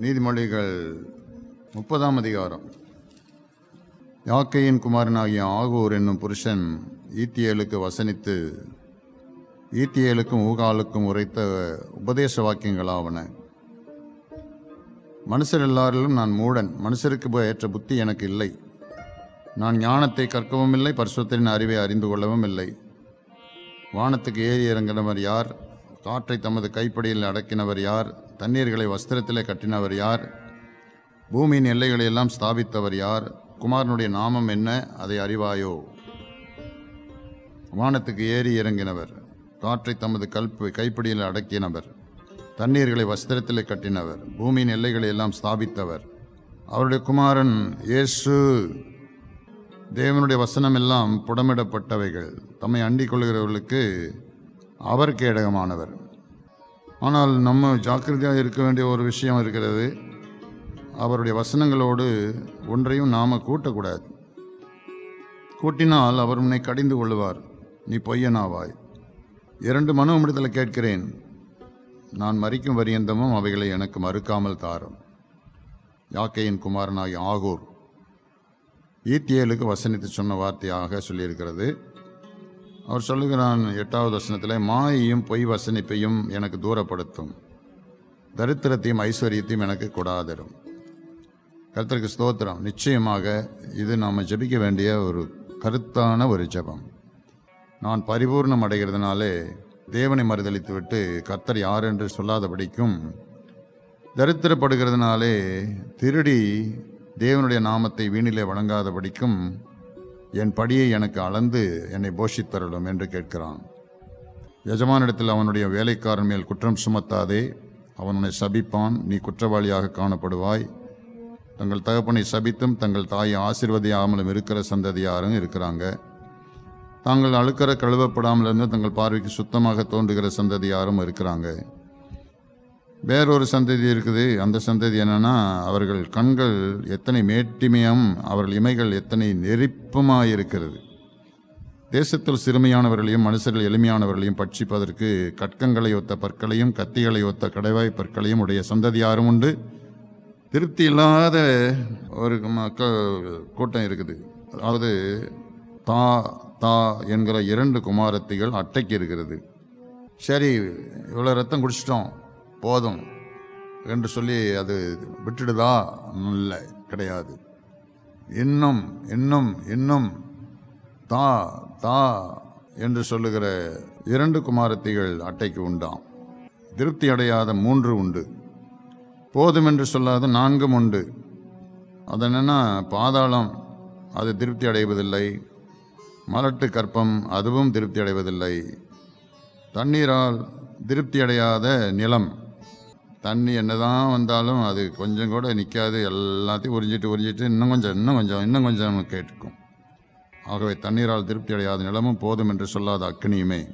நீதிமொழிகள் முப்பதாம் அதிகாரம். யாக்கையின் குமாரனாகிய ஆகூர் என்னும் புருஷன் ஈத்தியலுக்கு வசனித்து ஈத்தியலுக்கும் ஊகாலுக்கும் உரைத்த உபதேச வாக்கியங்களாவன. மனுஷர் எல்லாரிலும் நான் மூடன் மனுஷருக்கு ஏற்ற புத்தி எனக்கு இல்லை. நான் ஞானத்தை கற்கவும் இல்லை பரிசுத்தின் அறிவை அறிந்து கொள்ளவும் இல்லை. வானத்துக்கு ஏறி இறங்கினவர் யார்? காற்றை தமது கைப்படியில் அடக்கினவர் யார்? தண்ணீர்களை வஸ்திரத்திலே கட்டினவர் யார்? பூமியின் எல்லைகளை எல்லாம் ஸ்தாபித்தவர் யார்? குமாரனுடைய நாமம் என்ன? அதை அறிவாயோ? வானத்துக்கு ஏறி இறங்கினவர். காற்றை தமது கல்பு கைப்பிடியில் அடக்கினவர். தண்ணீர்களை வஸ்திரத்திலே கட்டினவர். பூமியின் எல்லைகளை எல்லாம் ஸ்தாபித்தவர். அவருடைய குமாரன் இயேசு. தேவனுடைய வசனம் எல்லாம் புடமிடப்பட்டவைகள். தம்மை அண்டிக் கொள்கிறவர்களுக்கு அவர் கேடகமானவர். ஆனால் நம்ம ஜாக்கிரதையாக இருக்க வேண்டிய ஒரு விஷயம் இருக்கிறது. அவருடைய வசனங்களோடு ஒன்றையும் நாம் கூட்டக்கூடாது. கூட்டினால் அவர் உன்னை கடிந்து கொள்வார் நீ பொய்யனாவாய். இரண்டு மனு விடுதலை கேட்கிறேன். நான் மறிக்கும் வரியந்தமும் அவைகளை எனக்கு மறுக்காமல் தாரும். யாக்கையின் குமாரனாகி ஆகூர். ஈத்தியலுக்கு வசனித்து சொன்ன வார்த்தையாக சொல்லியிருக்கிறது. அவர் சொல்லுகிறான் எட்டாவது வசனத்தில் மாயையும் பொய் வசனிப்பையும் எனக்கு தூரப்படுத்தும். தரித்திரத்தையும் ஐஸ்வர்யத்தையும் எனக்கு கொடாதரும். கர்த்தருக்கு ஸ்தோத்திரம். நிச்சயமாக இது நாம் ஜெபிக்க வேண்டிய ஒரு கருத்தான ஒரு ஜெபம். நான் பரிபூர்ணம் அடைகிறதுனாலே தேவனை மறுதளித்து விட்டு கர்த்தர் யார் என்று சொல்லாதபடிக்கும் தரித்திரப்படுகிறதுனாலே திருடி தேவனுடைய நாமத்தை வீணிலே வழங்காதபடிக்கும் என் படியை எனக்கு அளந்து என்னை போஷித்தரலும் என்று கேட்கிறான். எஜமானிடத்தில் அவனுடைய வேலைக்காரன் மேல் குற்றம் சுமத்தாதே அவன் உன்னை சபிப்பான் நீ குற்றவாளியாக காணப்படுவாய். தங்கள் தகப்பனை சபித்தும் தங்கள் தாயை ஆசிர்வதியாமலும் இருக்கிற சந்ததியாரும் இருக்கிறாங்க. தாங்கள் அழுக்கிற கழுவப்படாமல் இருந்து தங்கள் பார்வைக்கு சுத்தமாக தோன்றுகிற சந்ததியாரும் இருக்கிறாங்க. வேறொரு சந்ததி இருக்குது. அந்த சந்ததி என்னென்னா அவர்கள் கண்கள் எத்தனை மேட்டிமையும் அவர்கள் இமைகள் எத்தனை நெருப்பமாக இருக்கிறது தேசத்தில் சிறுமையானவர்களையும் மனுஷர்கள் எளிமையானவர்களையும் பட்சிப்பதற்கு கட்கங்களை ஒத்த பற்களையும் கத்திகளை ஒத்த கடைவாய் பற்களையும் உடைய சந்ததியாரும் உண்டு. திருப்தி இல்லாத ஒரு மக்கள் கூட்டம் இருக்குது. அதாவது தா தா என்கிற இரண்டு குமாரத்திகள் அட்டைக்கு இருக்கிறது. சரி இவ்வளோ ரத்தம் குடிச்சிட்டோம். போதும் என்று சொல்லி அது விட்டுடுதா? இல்லை கிடையாது. இன்னும் இன்னும் இன்னும் தா தா என்று சொல்லுகிற இரண்டு குமாரத்திகள் அட்டைக்கு உண்டாம். திருப்தி அடையாத மூன்று உண்டு. போதும் என்று சொல்லாத நான்கும் உண்டு. அது என்னென்னா பாதாளம் அது திருப்தி அடைவதில்லை. மலட்டு கற்பம் அதுவும் திருப்தி அடைவதில்லை. தண்ணீரால் திருப்தி அடையாத நிலம். தண்ணி என்னதான் வந்தாலும் அது கொஞ்சம் கூட நிற்காது எல்லாத்தையும் உறிஞ்சிட்டு உறிஞ்சிட்டு இன்னும் கொஞ்சம் இன்னும் கொஞ்சம் இன்னும் கொஞ்சம் கேட்டுக்கும். ஆகவே தண்ணீரால் திருப்தி அடையாத நிலமும் போதும் என்று சொல்லாத அக்னியுமே.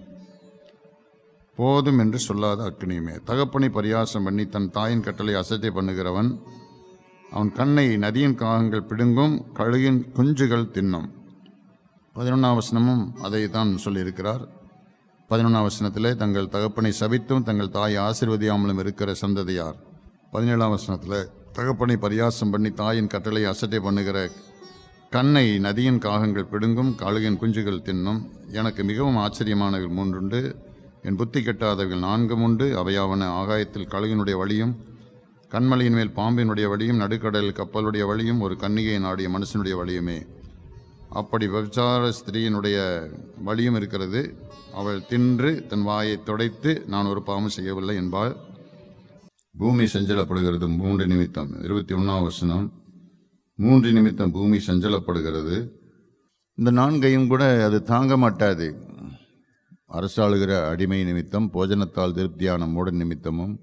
போதும் என்று சொல்லாத அக்னியுமே. தகப்பனை பரியாசம் பண்ணி தன் தாயின் கட்டளை அசட்டை பண்ணுகிறவன் அவன் கண்ணை நதியின் காகங்கள் பிடுங்கும் கழுகின் குஞ்சுகள் தின்னும். பதினொன்றாம் வசனமும் அதை தான் சொல்லியிருக்கிறார். பதினொன்றாம் வசனத்தில் தங்கள் தகப்பனை சபித்தும் தங்கள் தாயை ஆசிர்வதியாமலும் இருக்கிற சந்ததியார் பதினேழாம் வசனத்தில் தகப்பனை பரியாசம் பண்ணி தாயின் கட்டளை அசட்டை பண்ணுகிற கண்ணை நதியின் காகங்கள் பிடுங்கும் கழுகின் குஞ்சுகள் தின்னும். எனக்கு மிகவும் ஆச்சரியமானவர்கள் மூன்றுண்டு என் புத்தி கெட்டாதவர்கள் நான்கும் உண்டு. அவையாவன ஆகாயத்தில் கழுகினுடைய வழியும் கண்மலையின் மேல் பாம்பினுடைய வழியும் நடுக்கடலில் கப்பலுடைய வழியும் ஒரு கன்னிகை நாடிய மனுஷனுடைய வழியுமே. அப்படி விபச்சார ஸ்திரீயினுடைய வழியும் இருக்கிறது. அவள் தின்று தன் வாயை துடைத்து நான் ஒரு பாவம் செய்யவில்லை என்பாள். பூமி சஞ்சலப்படுகிறது மூன்று நிமித்தம். இருபத்தி ஒன்றாம் வசனம். மூன்று நிமித்தம் பூமி சஞ்சலப்படுகிறது. இந்த நான்கையும் கூட அது தாங்க மாட்டாது. அரசாளுகிற அடிமை நிமித்தம் போஜனத்தால் திருப்தியான மூட நிமித்தமும்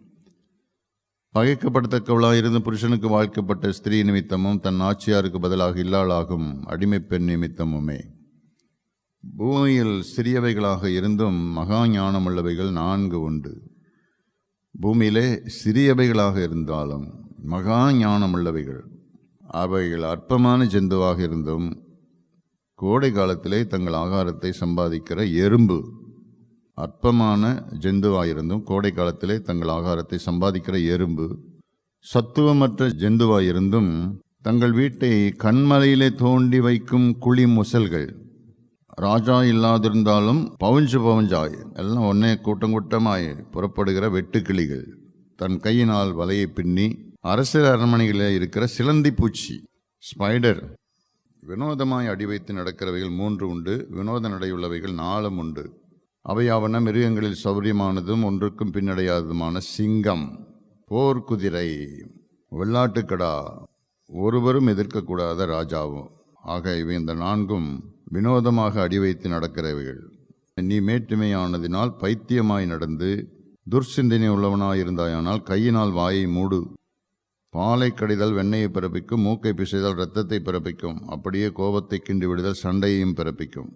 பகைக்கப்படத்தக்கவளாக இருந்த புருஷனுக்கு வாழ்க்கப்பட்ட ஸ்திரீ நிமித்தமும் தன் ஆட்சியாருக்கு பதிலாக இல்லாளாகும் அடிமை பெண் நிமித்தமுமே. பூமியில் சிறியவைகளாக இருந்தும் மகா ஞானமுள்ளவைகள் நான்கு உண்டு. பூமியிலே சிறியவைகளாக இருந்தாலும் மகா ஞானமுள்ளவைகள். அவைகள் அற்பமான ஜந்துவாக இருந்தும் கோடை காலத்திலே தங்கள் ஆகாரத்தை சம்பாதிக்கிற எறும்பு. அற்பமான ஜந்துவாயிருந்தும் கோடை காலத்திலே தங்கள் ஆகாரத்தை சம்பாதிக்கிற எறும்பு சத்துவமற்ற ஜெந்துவாயிருந்தும் தங்கள் வீட்டை கண்மலையிலே தோண்டி வைக்கும் குழி முசல்கள். ராஜா இல்லாதிருந்தாலும் பவுஞ்சு பவுஞ்சாய் எல்லாம் ஒன்னே கூட்டம் கூட்டமாய் புறப்படுகிற வெட்டுக்கிளிகள். தன் கையினால் வலையை பின்னி அரசியல் அரண்மனைகளில் இருக்கிற சிலந்தி பூச்சி ஸ்பைடர். வினோதமாய் அடி வைத்து நடக்கிறவைகள் மூன்று உண்டு வினோத நடையுள்ளவைகள் நாலும் உண்டு. அவையாவன மிருகங்களில் சௌரியமானதும் ஒன்றுக்கும் பின்னடையாததுமான சிங்கம் போர்க்குதிரை வெள்ளாட்டுக்கடா ஒருவரும் எதிர்க்கக்கூடாத ராஜாவும். ஆக இவை இந்த நான்கும் வினோதமாக அடி வைத்து நடக்கிறவைகள். நீ மேட்டுமையானதினால் பைத்தியமாய் நடந்து துர்சிந்தனை உள்ளவனாயிருந்தாயானால் கையினால் வாயை மூடு. பாலை கடிதல் வெண்ணையை பிறப்பிக்கும் மூக்கை பிசைதல் இரத்தத்தை பிறப்பிக்கும். அப்படியே கோபத்தை கிண்டி விடுதல் சண்டையையும் பிறப்பிக்கும்.